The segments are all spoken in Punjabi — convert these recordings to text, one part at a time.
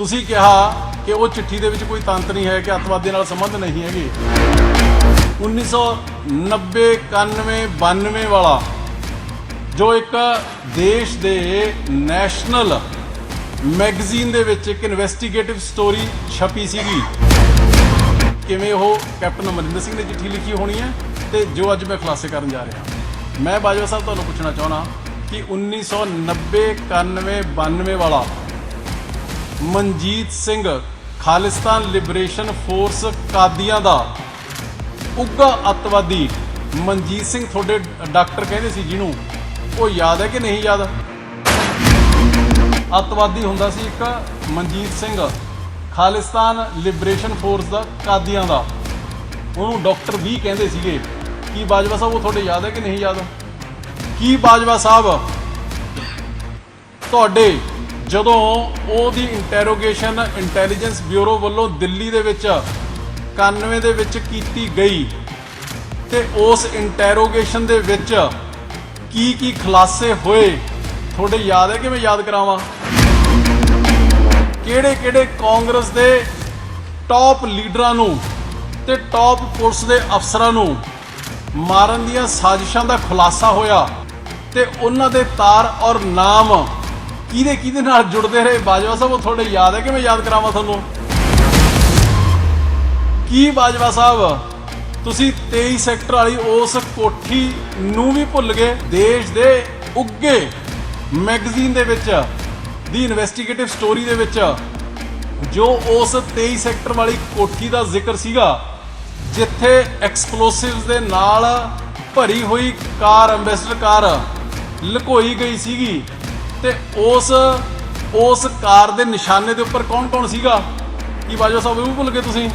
ਤੁਸੀਂ ਕਿਹਾ ਕਿ ਉਹ ਚਿੱਠੀ ਦੇ ਵਿੱਚ ਕੋਈ ਤੰਤ ਨਹੀਂ ਹੈ ਕਿ ਅੱਤਵਾਦੀ ਨਾਲ ਸੰਬੰਧ ਨਹੀਂ ਹੈਗੇ। 1990 91 92 ਵਾਲਾ ਜੋ ਇੱਕ ਦੇਸ਼ ਦੇ ਨੈਸ਼ਨਲ ਮੈਗਜ਼ੀਨ ਦੇ ਵਿੱਚ ਇੱਕ ਇਨਵੈਸਟੀਗੇਟਿਵ ਸਟੋਰੀ ਛਪੀ ਸੀਗੀ। ਕਿਵੇਂ ਉਹ ਕੈਪਟਨ ਅਮਰਿੰਦਰ ਸਿੰਘ ਨੇ ਚਿੱਠੀ ਲਿਖੀ ਹੋਣੀ ਹੈ ਤੇ ਜੋ ਅੱਜ ਮੈਂ ਖੁਲਾਸੇ ਕਰਨ ਜਾ ਰਿਹਾ ਮੈਂ ਬਾਜਵਾ ਸਾਹਿਬ ਤੁਹਾਨੂੰ ਪੁੱਛਣਾ ਚਾਹਣਾ ਕਿ 1990 91 92 ਵਾਲਾ ਮਨਜੀਤ ਸਿੰਘ, ਖਾਲਿਸਤਾਨ ਲਿਬਰੇਸ਼ਨ ਫੋਰਸ ਕਾਦੀਆਂ ਦਾ। ਉੱਗਾ ਅੱਤਵਾਦੀ ਮਨਜੀਤ ਸਿੰਘ ਤੁਹਾਡੇ ਡਾਕਟਰ ਕਹਿੰਦੇ ਸੀ ਜਿਹਨੂੰ। ਉਹ ਯਾਦ ਹੈ ਕਿ ਨਹੀਂ ਯਾਦ? ਅੱਤਵਾਦੀ ਹੁੰਦਾ ਸੀ ਇੱਕ ਮਨਜੀਤ ਸਿੰਘ, ਖਾਲਿਸਤਾਨ ਲਿਬਰੇਸ਼ਨ ਫੋਰਸ ਦਾ ਕਾਦੀਆਂ ਦਾ। ਉਹਨੂੰ ਡਾਕਟਰ ਵੀ ਕਹਿੰਦੇ ਸੀਗੇ। ਕੀ ਬਾਜਵਾ ਸਾਹਿਬ, ਉਹ ਤੁਹਾਡੇ ਯਾਦ ਹੈ ਕਿ ਨਹੀਂ ਯਾਦ? ਕੀ ਬਾਜਵਾ ਸਾਹਿਬ? ਤੁਹਾਡੇ ਜਦੋਂ ਉਹਦੀ ਇੰਟਰੋਗੇਸ਼ਨ ਇੰਟੈਲੀਜੈਂਸ ਬਿਊਰੋ ਵੱਲੋਂ ਦਿੱਲੀ ਦੇ ਵਿੱਚ 91 ਦੇ ਵਿੱਚ ਕੀਤੀ ਗਈ ਤੇ ਉਸ ਇੰਟਰੋਗੇਸ਼ਨ ਦੇ ਵਿੱਚ ਕੀ ਕੀ ਖੁਲਾਸੇ ਹੋਏ, ਤੁਹਾਡੇ ਯਾਦ ਹੈ ਕਿ ਮੈਂ ਯਾਦ ਕਰਾਵਾਂ? ਕਿਹੜੇ ਕਿਹੜੇ ਕਾਂਗਰਸ ਦੇ ਟੌਪ ਲੀਡਰਾਂ ਨੂੰ ਤੇ ਟੌਪ ਪੁਲਿਸ ਦੇ ਅਫਸਰਾਂ ਨੂੰ ਮਾਰਨ ਦੀਆਂ ਸਾਜ਼ਿਸ਼ਾਂ ਦਾ ਖੁਲਾਸਾ ਹੋਇਆ ਤੇ ਉਹਨਾਂ ਦੇ ਤਾਰ ਔਰ ਨਾਮ ਕਿਹਦੇ ਕਿਹਦੇ ਨਾਲ ਜੁੜਦੇ ਰਹੇ? ਬਾਜਵਾ ਸਾਹਿਬ, ਉਹ ਤੁਹਾਡੇ ਯਾਦ ਹੈ ਕਿ ਮੈਂ ਯਾਦ ਕਰਾਵਾਂ ਤੁਹਾਨੂੰ? ਕੀ ਬਾਜਵਾ ਸਾਹਿਬ, ਤੁਸੀਂ 23 ਸੈਕਟਰ ਵਾਲੀ ਉਸ ਕੋਠੀ ਨੂੰ ਵੀ ਭੁੱਲ ਗਏ, ਦੇਸ਼ ਦੇ ਉੱਗੇ ਮੈਗਜ਼ੀਨ ਦੇ ਵਿੱਚ, ਦੀ ਇਨਵੈਸਟੀਗੇਟਿਵ ਸਟੋਰੀ ਦੇ ਵਿੱਚ, ਜੋ ਉਸ 23 ਸੈਕਟਰ ਵਾਲੀ ਕੋਠੀ ਦਾ ਜ਼ਿਕਰ ਸੀਗਾ, ਜਿੱਥੇ ਐਕਸਪਲੋਸਿਵਸ ਦੇ ਨਾਲ ਭਰੀ ਹੋਈ ਕਾਰ ਐਂਬੈਸਡਰ ਕਾਰ ਲੁਕੋਈ ਗਈ ਸੀਗੀ। ਤੇ ਉਸ ਉਸ ਕਾਰ ਦੇ ਨਿਸ਼ਾਨੇ ਦੇ ਉੱਪਰ ਕੌਣ-ਕੌਣ ਸੀਗਾ? ਕੀ ਬਾਜਵਾ ਸਾਹਿਬ ਇਹ ਵੀ ਭੁੱਲ ਗਏ ਤੁਸੀਂ?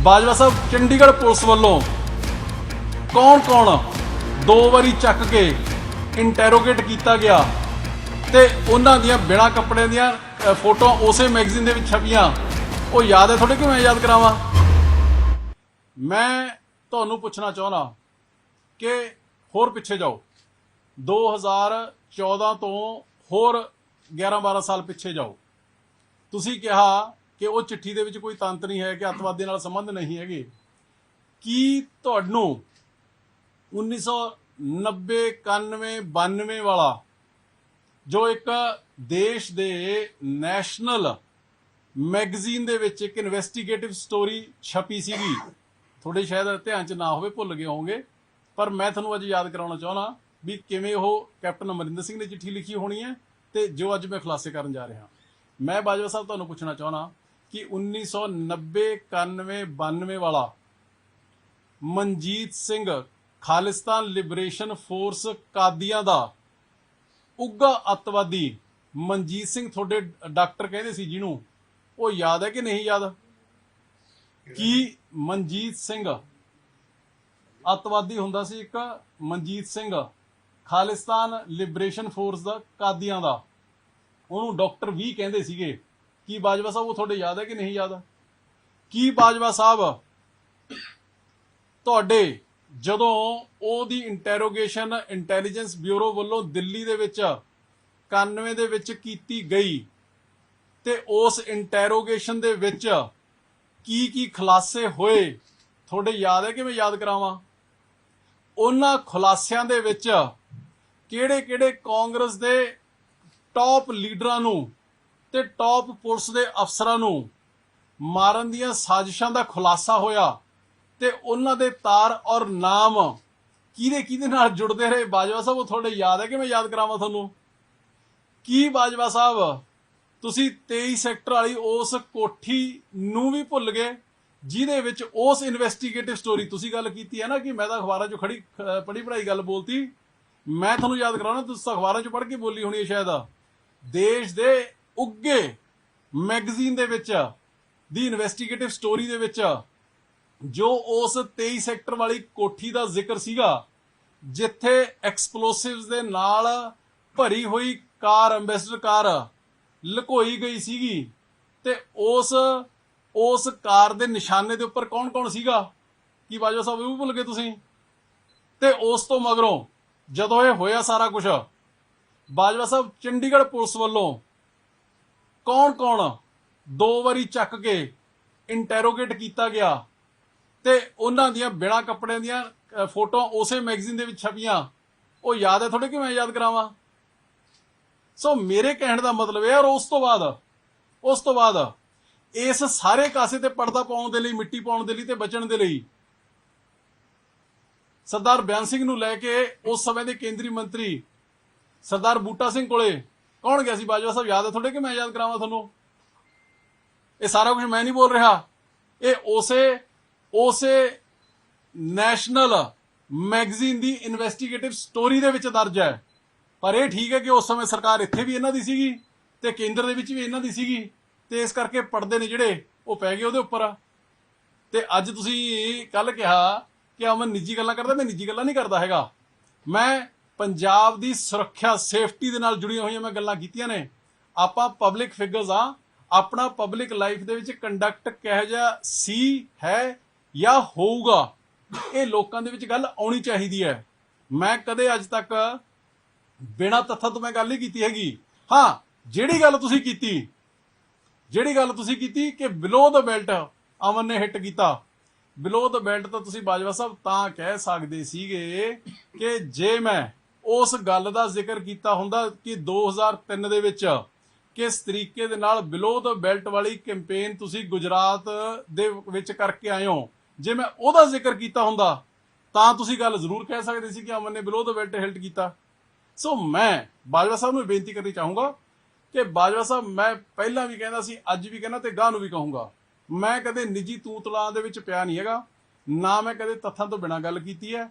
ਬਾਜਵਾ ਸਾਹਿਬ, ਚੰਡੀਗੜ੍ਹ ਪੁਲਿਸ ਵੱਲੋਂ ਕੌਣ-ਕੌਣ ਦੋ ਵਾਰੀ ਚੱਕ ਕੇ ਇੰਟਰੋਗੇਟ ਕੀਤਾ ਗਿਆ ਤੇ ਉਹਨਾਂ ਦੀਆਂ ਬਿਨਾਂ ਕੱਪੜਿਆਂ ਦੀਆਂ ਫੋਟੋਆਂ ਉਸੇ ਮੈਗਜ਼ੀਨ ਦੇ ਵਿੱਚ ਛਪੀਆਂ। ਉਹ ਯਾਦ ਹੈ ਤੁਹਾਡੇ ਕਿ ਮੈਂ ਯਾਦ ਕਰਾਵਾਂ? ਮੈਂ ਤੁਹਾਨੂੰ ਪੁੱਛਣਾ ਚਾਹੁੰਦਾ ਕਿ ਹੋਰ ਪਿੱਛੇ ਜਾਓ। 2014 ਤੋਂ ਹੋਰ 11-12 ਸਾਲ ਪਿੱਛੇ ਜਾਓ। ਤੁਸੀਂ ਕਿਹਾ ਕਿ ਉਹ ਚਿੱਠੀ ਦੇ ਵਿੱਚ ਕੋਈ ਤੰਤ ਨਹੀਂ ਹੈ, ਕਿ ਅੱਤਵਾਦੀ ਨਾਲ ਸੰਬੰਧ ਨਹੀਂ ਹੈਗੇ। ਕੀ ਤੁਹਾਨੂੰ 1990 91 92 ਵਾਲਾ ਜੋ ਇੱਕ ਦੇਸ਼ ਦੇ ਨੈਸ਼ਨਲ ਮੈਗਜ਼ੀਨ ਦੇ ਵਿੱਚ ਇੱਕ ਇਨਵੈਸਟੀਗੇਟਿਵ ਸਟੋਰੀ ਛਪੀ ਸੀਗੀ, ਤੁਹਾਡੇ ਸ਼ਾਇਦ ਧਿਆਨ 'ਚ ਨਾ ਹੋਵੇ, ਭੁੱਲ ਗਏ ਹੋਵੋਗੇ, ਪਰ ਮੈਂ ਤੁਹਾਨੂੰ ਅੱਜ ਯਾਦ ਕਰਾਉਣਾ ਚਾਹੁੰਦਾ ਵੀ ਕਿਵੇਂ ਉਹ ਕੈਪਟਨ ਅਮਰਿੰਦਰ ਸਿੰਘ ਨੇ ਚਿੱਠੀ ਲਿਖੀ ਹੋਣੀ ਹੈ ਤੇ ਜੋ ਅੱਜ ਮੈਂ ਖੁਲਾਸੇ ਕਰਨ ਜਾ ਰਿਹਾ ਮੈਂ ਬਾਜਵਾ ਸਾਹਿਬ ਤੁਹਾਨੂੰ ਪੁੱਛਣਾ ਚਾਹੁੰਦਾ ਕਿ 1990 91 92 ਵਾਲਾ ਮਨਜੀਤ ਸਿੰਘ ਖਾਲਿਸਤਾਨ ਲਿਬਰੇਸ਼ਨ ਫੋਰਸ ਕਾਦੀਆਂ ਦਾ ਉੱਗਾ ਅੱਤਵਾਦੀ ਮਨਜੀਤ ਸਿੰਘ ਤੁਹਾਡੇ ਡਾਕਟਰ ਕਹਿੰਦੇ ਸੀ ਜਿਹਨੂੰ, ਉਹ ਯਾਦ ਹੈ ਕਿ ਨਹੀਂ ਯਾਦ? ਕੀ ਮਨਜੀਤ ਸਿੰਘ ਅੱਤਵਾਦੀ ਹੁੰਦਾ ਸੀ ਇੱਕ? ਮਨਜੀਤ ਸਿੰਘ ਖਾਲਿਸਤਾਨ ਲਿਬਰੇਸ਼ਨ ਫੋਰਸ ਦਾ, ਕਾਦੀਆਂ ਦਾ। ਉਹਨੂੰ ਡਾਕਟਰ ਵੀ ਕਹਿੰਦੇ ਸੀਗੇ, ਕੀ ਬਾਜਵਾ ਸਾਹਿਬ, ਉਹ ਤੁਹਾਡੇ ਯਾਦ ਹੈ ਕਿ ਨਹੀਂ ਯਾਦ? ਕੀ ਬਾਜਵਾ ਸਾਹਿਬ, ਤੁਹਾਡੇ ਜਦੋਂ ਉਹਦੀ ਇੰਟਰੋਗੇਸ਼ਨ ਇੰਟੈਲੀਜੈਂਸ ਬਿਊਰੋ ਵੱਲੋਂ ਦਿੱਲੀ ਦੇ ਵਿੱਚ 91 ਦੇ ਵਿੱਚ ਕੀਤੀ ਗਈ, ਤੇ ਉਸ ਇੰਟਰੋਗੇਸ਼ਨ ਦੇ ਵਿੱਚ ਕੀ ਕੀ ਖੁਲਾਸੇ ਹੋਏ, ਤੁਹਾਡੇ ਯਾਦ ਹੈ ਕਿ ਮੈਂ ਯਾਦ ਕਰਾਵਾਂ? ਉਹਨਾਂ ਖੁਲਾਸਿਆਂ ਦੇ ਵਿੱਚ ਕਿਹੜੇ ਕਿਹੜੇ ਕਾਂਗਰਸ ਦੇ ਟੌਪ ਲੀਡਰਾਂ ਨੂੰ ਤੇ ਟੌਪ ਪੁਲਿਸ ਦੇ ਅਫਸਰਾਂ ਨੂੰ ਮਾਰਨ ਦੀਆਂ ਸਾਜ਼ਿਸ਼ਾਂ ਦਾ ਖੁਲਾਸਾ ਹੋਇਆ ਤੇ ਉਹਨਾਂ ਦੇ ਤਾਰ ਔਰ ਨਾਮ ਕਿਹਦੇ ਕਿਹਦੇ ਨਾਲ ਜੁੜਦੇ ਰਹੇ? ਬਾਜਵਾ ਸਾਹਿਬ, ਉਹ ਤੁਹਾਡੇ ਯਾਦ ਹੈ ਕਿ ਮੈਂ ਯਾਦ ਕਰਾਵਾਂ ਤੁਹਾਨੂੰ? ਕੀ ਬਾਜਵਾ ਸਾਹਿਬ, ਤੁਸੀਂ 23 ਸੈਕਟਰ ਵਾਲੀ ਉਸ ਕੋਠੀ ਨੂੰ ਵੀ ਭੁੱਲ ਗਏ, ਜਿਹਦੇ ਵਿੱਚ ਉਸ ਇਨਵੈਸਟੀਗੇਟਿਵ ਸਟੋਰੀ ਤੁਸੀਂ ਗੱਲ ਕੀਤੀ ਹੈ ਨਾ ਕਿ ਮੈਂ ਤਾਂ ਅਖਬਾਰਾਂ 'ਚੋਂ ਖੜੀ, ਅਹ ਪੜ੍ਹੀ ਪੜਾਈ ਗੱਲ ਬੋਲਤੀ ਮੈਂ ਤੁਹਾਨੂੰ ਯਾਦ ਕਰਾਉਣਾ, ਤੁਸੀਂ ਅਖਬਾਰਾਂ ਚ ਪੜ੍ਹ ਕੇ ਬੋਲੀ ਹੋਣੀ ਹੈ ਸ਼ਾਇਦ। ਦੇਸ਼ ਦੇ ਉੱਗੇ ਮੈਗਜ਼ੀਨ ਦੇ ਵਿੱਚ, ਦੀ ਇਨਵੈਸਟੀਗੇਟਿਵ ਸਟੋਰੀ ਦੇ ਵਿੱਚ, ਜੋ ਉਸ 23 ਸੈਕਟਰ ਵਾਲੀ ਕੋਠੀ ਦਾ ਜ਼ਿਕਰ ਸੀਗਾ, ਜਿੱਥੇ ਐਕਸਪਲੋਸਿਵਸ ਦੇ ਨਾਲ ਭਰੀ ਹੋਈ ਕਾਰ ਐਂਬੈਸਡਰ ਕਾਰ ਲੁਕੋਈ ਗਈ ਸੀਗੀ, ਤੇ ਉਸ ਉਸ ਕਾਰ ਦੇ ਨਿਸ਼ਾਨੇ ਦੇ ਉੱਪਰ ਕੌਣ-ਕੌਣ ਸੀਗਾ? ਕੀ ਬਾਜਵਾ ਸਾਹਿਬ, ਇਹ ਵੀ ਭੁੱਲ ਗਏ ਤੁਸੀਂ? ਤੇ ਉਸ ਤੋਂ ਮਗਰੋਂ ਜਦੋਂ ਇਹ ਹੋਇਆ ਸਾਰਾ ਕੁਝ ਬਾਜਵਾ ਸਾਹਿਬ ਚੰਡੀਗੜ੍ਹ ਪੁਲਿਸ ਵੱਲੋਂ ਕੌਣ-ਕੌਣ ਦੋ ਵਾਰੀ ਚੱਕ ਕੇ ਇੰਟਰੋਗੇਟ ਕੀਤਾ ਗਿਆ ਤੇ ਉਹਨਾਂ ਦੀਆਂ ਬਿਨਾਂ ਕੱਪੜਿਆਂ ਦੀਆਂ ਫੋਟੋਆਂ ਉਸੇ ਮੈਗਜ਼ੀਨ ਦੇ ਵਿੱਚ ਛਪੀਆਂ। ਉਹ ਯਾਦ ਹੈ ਥੋੜੇ ਕਿ ਮੈਂ ਯਾਦ ਕਰਾਵਾਂ? ਸੋ ਮੇਰੇ ਕਹਿਣ ਦਾ ਮਤਲਬ ਇਹ ਹੈ ਔਰ ਉਸ ਤੋਂ ਬਾਅਦ, ਉਸ ਤੋਂ ਬਾਅਦ ਇਸ ਸਾਰੇ ਕਾਸੇ ਤੇ ਪਰਦਾ ਪਾਉਣ ਦੇ ਲਈ, ਮਿੱਟੀ ਪਾਉਣ ਦੇ ਲਈ ਤੇ ਬਚਣ ਦੇ ਲਈ ਸਰਦਾਰ ਬਿਆਨ ਸਿੰਘ ਨੂੰ ਲੈ ਕੇ ਉਸ ਸਮੇਂ ਦੇ ਕੇਂਦਰੀ ਮੰਤਰੀ ਸਰਦਾਰ ਬੂਟਾ ਸਿੰਘ ਕੋਲੇ ਕੌਣ ਗਿਆ ਸੀ? ਬਾਜਵਾ ਸਾਹਿਬ ਯਾਦ ਹੈ ਤੁਹਾਡੇ ਕਿ ਮੈਂ ਯਾਦ ਕਰਾਵਾਂ ਤੁਹਾਨੂੰ? ਇਹ ਸਾਰਾ ਕੁਝ ਮੈਂ ਨਹੀਂ ਬੋਲ ਰਿਹਾ। ਇਹ ਉਸੇ ਉਸੇ ਨੈਸ਼ਨਲ ਮੈਗਜ਼ੀਨ ਦੀ ਇਨਵੈਸਟੀਗੇਟਿਵ ਸਟੋਰੀ ਦੇ ਵਿੱਚ ਦਰਜ ਹੈ। ਪਰ ਇਹ ਠੀਕ ਹੈ ਕਿ ਉਸ ਸਮੇਂ ਸਰਕਾਰ ਇੱਥੇ ਵੀ ਇਹਨਾਂ ਦੀ ਸੀਗੀ ਤੇ ਕੇਂਦਰ ਦੇ ਵਿੱਚ ਵੀ ਇਹਨਾਂ ਦੀ ਸੀਗੀ ਤੇ ਇਸ ਕਰਕੇ ਪਰਦੇ ਨੇ ਜਿਹੜੇ ਉਹ ਪੈ ਗਏ ਉਹਦੇ ਉੱਪਰ। ਤੇ ਅੱਜ ਤੁਸੀਂ ਕੱਲ ਕਿਹਾ ਕਿ ਅਮਨ ਨਿੱਜੀ ਗੱਲਾਂ ਕਰਦਾ, ਮੈਂ ਨਿੱਜੀ ਗੱਲਾਂ ਨਹੀਂ ਕਰਦਾ ਹੈਗਾ। ਮੈਂ ਪੰਜਾਬ ਦੀ ਸੁਰੱਖਿਆ, ਸੇਫਟੀ ਦੇ ਨਾਲ ਜੁੜੀਆਂ ਹੋਈਆਂ ਮੈਂ ਗੱਲਾਂ ਕੀਤੀਆਂ ਨੇ। ਆਪਾਂ ਪਬਲਿਕ ਫਿਗਰਸ ਆ ਆਪਣਾ ਪਬਲਿਕ ਲਾਈਫ ਦੇ ਵਿੱਚ ਕੰਡਕਟ ਕਿਹੋ ਜਿਹਾ ਸੀ, ਹੈ ਜਾਂ ਹੋਊਗਾ, ਇਹ ਲੋਕਾਂ ਦੇ ਵਿੱਚ ਗੱਲ ਆਉਣੀ ਚਾਹੀਦੀ ਹੈ। ਮੈਂ ਕਦੇ ਅੱਜ ਤੱਕ ਬਿਨਾਂ ਤੱਥਾਂ ਤੋਂ ਮੈਂ ਗੱਲ ਨਹੀਂ ਕੀਤੀ ਹੈਗੀ। ਹਾਂ, ਜਿਹੜੀ ਗੱਲ ਤੁਸੀਂ ਕੀਤੀ, ਜਿਹੜੀ ਗੱਲ ਤੁਸੀਂ ਕੀਤੀ ਕਿ ਬਿਲੋ ਦਾ ਬੈਲਟ ਅਮਨ ਨੇ ਹਿੱਟ ਕੀਤਾ ਬਿਲੋ ਦ ਬੈਲਟ ਤਾਂ ਤੁਸੀਂ ਬਾਜਵਾ ਸਾਹਿਬ ਤਾਂ ਕਹਿ ਸਕਦੇ ਸੀਗੇ ਕਿ ਜੇ ਮੈਂ ਉਸ ਗੱਲ ਦਾ ਜ਼ਿਕਰ ਕੀਤਾ ਹੁੰਦਾ ਕਿ 2003 ਦੇ ਵਿੱਚ ਕਿਸ ਤਰੀਕੇ ਦੇ ਨਾਲ ਬਿਲੋ ਦ ਬੈਲਟ ਵਾਲੀ ਕੈਂਪੇਨ ਤੁਸੀਂ ਗੁਜਰਾਤ ਦੇ ਵਿੱਚ ਕਰਕੇ ਆਏ ਹੋ, ਜੇ ਮੈਂ ਉਹਦਾ ਜ਼ਿਕਰ ਕੀਤਾ ਹੁੰਦਾ, ਤਾਂ ਤੁਸੀਂ ਗੱਲ ਜ਼ਰੂਰ ਕਹਿ ਸਕਦੇ ਸੀ ਕਿ ਅਮਨ ਨੇ ਬਿਲੋ ਦ ਬੈਲਟ ਹਿਲਟ ਕੀਤਾ। ਸੋ ਮੈਂ ਬਾਜਵਾ ਸਾਹਿਬ ਨੂੰ ਬੇਨਤੀ ਕਰਨੀ ਚਾਹੂੰਗਾ ਕਿ ਬਾਜਵਾ ਸਾਹਿਬ, ਮੈਂ ਪਹਿਲਾਂ ਵੀ ਕਹਿੰਦਾ ਸੀ, ਅੱਜ ਵੀ ਕਹਿੰਦਾ ਤੇ ਗਾਹ ਨੂੰ ਵੀ ਕਹੂੰਗਾ। ਮੈਂ ਕਦੇ ਨਿੱਜੀ ਤੂਤਲਾਂ ਦੇ ਵਿੱਚ ਪਿਆ ਨਹੀਂ ਹੈਗਾ, ਨਾ ਮੈਂ ਕਦੇ ਤੱਥਾਂ ਤੋਂ ਬਿਨਾਂ ਗੱਲ ਕੀਤੀ ਹੈ।